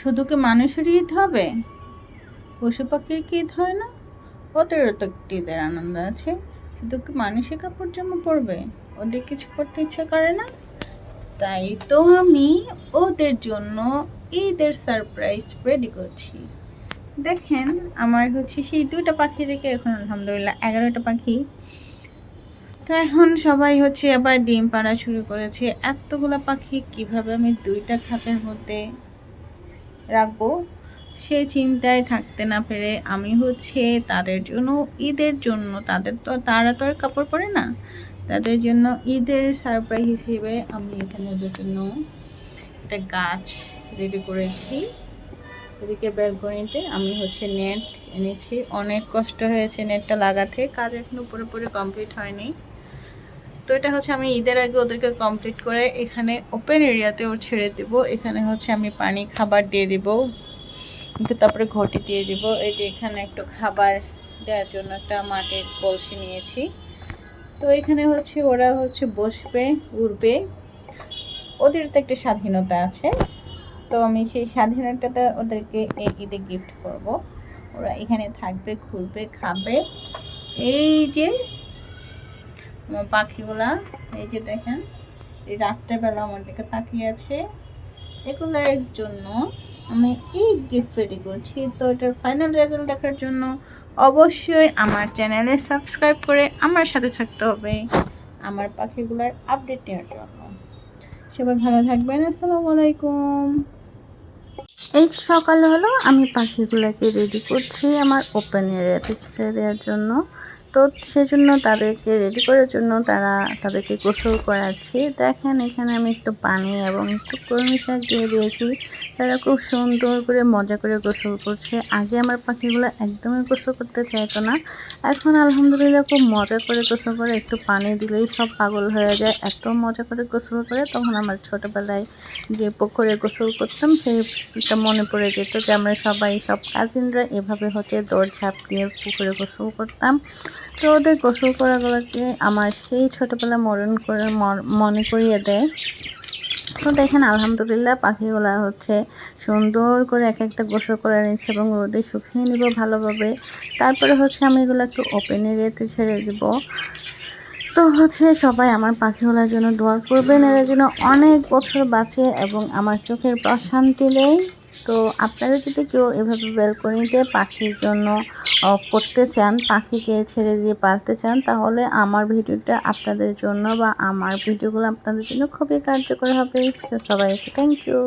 শুধু কি মানুষেরই ঈদ হবে? পশু পাখির কি ঈদ হয় না? ওদেরও তো ঈদের আনন্দ আছে। শুধু কি মানুষই কাপড় জামা পরবে? ওদের কিছু করতে ইচ্ছা করে না? তাই তো আমি ওদের জন্য ঈদের সারপ্রাইজ রেডি করছি। দেখেন, আমার হচ্ছে সেই দুইটা পাখি দেখে এখন আলহামদুলিল্লাহ এগারোটা পাখি। তো এখন সবাই হচ্ছে আবার ডিম পাড়া শুরু করেছে। এতগুলো পাখি কীভাবে আমি দুইটা খাঁচার মধ্যে রাখব। সে চিন্তায় থাকতে না পেরে আমি হচ্ছে তাদের জন্য, ঈদের জন্য, তাদের তো, তারা তো আর কাপড় পরে না, তাদের জন্য ঈদের সারপ্রাইজ হিসেবে আমি এখানে ওদের জন্য একটা গাছ রেডি করেছি। এদিকে ব্যালকনিতে আমি হচ্ছে নেট এনেছি। অনেক কষ্ট হয়েছে নেটটা লাগাতে, কাজ এখনও পুরোপুরি কমপ্লিট হয়নি। তো এটা হচ্ছে আমি ঈদের আগে ওদেরকে কমপ্লিট করে এখানে ওপেন এরিয়াতে এরিয়াতেও ছেড়ে দেব। এখানে হচ্ছে আমি পানি, খাবার দিয়ে দিব। তারপরে ঘটি দিয়ে দিব। এই যে এখানে একটু খাবার দেওয়ার জন্য একটা মাটির কলসি নিয়েছি। তো এখানে হচ্ছে ওরা হচ্ছে বসবে, উড়বে। ওদের তো একটা স্বাধীনতা আছে। তো আমি সেই স্বাধীনতাটা ওদেরকে এই ঈদে গিফট করব। ওরা এখানে থাকবে, ঘুরবে, খাবে। এই যে আমার পাখিগুলা, এই যে দেখেন, এই রাত্রেবেলা আমার দিকে তাকিয়ে আছে। এগুলোর জন্য আমি এই গিফট রেডি করছি। তো এটার ফাইনাল রেজাল্ট দেখার জন্য অবশ্যই আমার চ্যানেলে সাবস্ক্রাইব করে আমার সাথে থাকতে হবে আমার পাখিগুলোর আপডেট নেওয়ার জন্য। সবাই ভালো থাকবেন, আসসালামু আলাইকুম। এই সকাল হলো আমি পাখিগুলোকে রেডি করছি আমার ওপেন এরিয়াতে ছেড়ে দেওয়ার জন্য। তো সেজন্য তাদেরকে রেডি করার জন্য তারা তাদেরকে গোসল করাচ্ছি। দেখেন এখানে আমি একটু পানি এবং একটু কলমি শাক দিয়ে দিয়েছি। তারা খুব সুন্দর করে মজা করে গোসল করছে। আগে আমার পাখিগুলো একদমই গোসল করতে চাইতো না। এখন আলহামদুলিল্লাহ খুব মজা করে গোসল করে। একটু পানি দিলেই সব পাগল হয়ে যায়। এত মজা করে গোসল করে। তখন আমার ছোটোবেলায় যে পুকুরে গোসল করতাম, সেইটা মনে পড়ে যেত যে আমরা সবাই সব কাজিনরা এভাবে হচ্ছে দৌড় ঝাঁপ দিয়ে পুকুরে গোসল করতাম। তো ওদের গোসল করাগুলোকে আমার সেই ছোটোবেলা মরণ করে মনে করিয়ে দেয়। তো দেখেন, আলহামদুলিল্লাহ পাখিগুলো হচ্ছে সুন্দর করে এক একটা গোসল করে নিচ্ছে এবং রোদে শুকিয়ে নিব ভালোভাবে। তারপরে হচ্ছে আমি এগুলো একটু ওপেন এরিয়াতে ছেড়ে দিব। তো হচ্ছে সবাই আমার পাখিগুলোর জন্য দোয়া করবেন। এরা যেন অনেক বছর বাঁচে এবং আমার চোখের প্রশান্তি নেই। তো আপনারা যদি কেউ এভাবে ব্যালকনিতে পাখির জন্য করতে চান, পাখিকে ছেড়ে দিয়ে পালতে চান, তাহলে আমার ভিডিওটা আপনাদের জন্য বা আমার ভিডিওগুলো আপনাদের জন্য খুবই কার্যকর হবে। সবাইকে থ্যাংক ইউ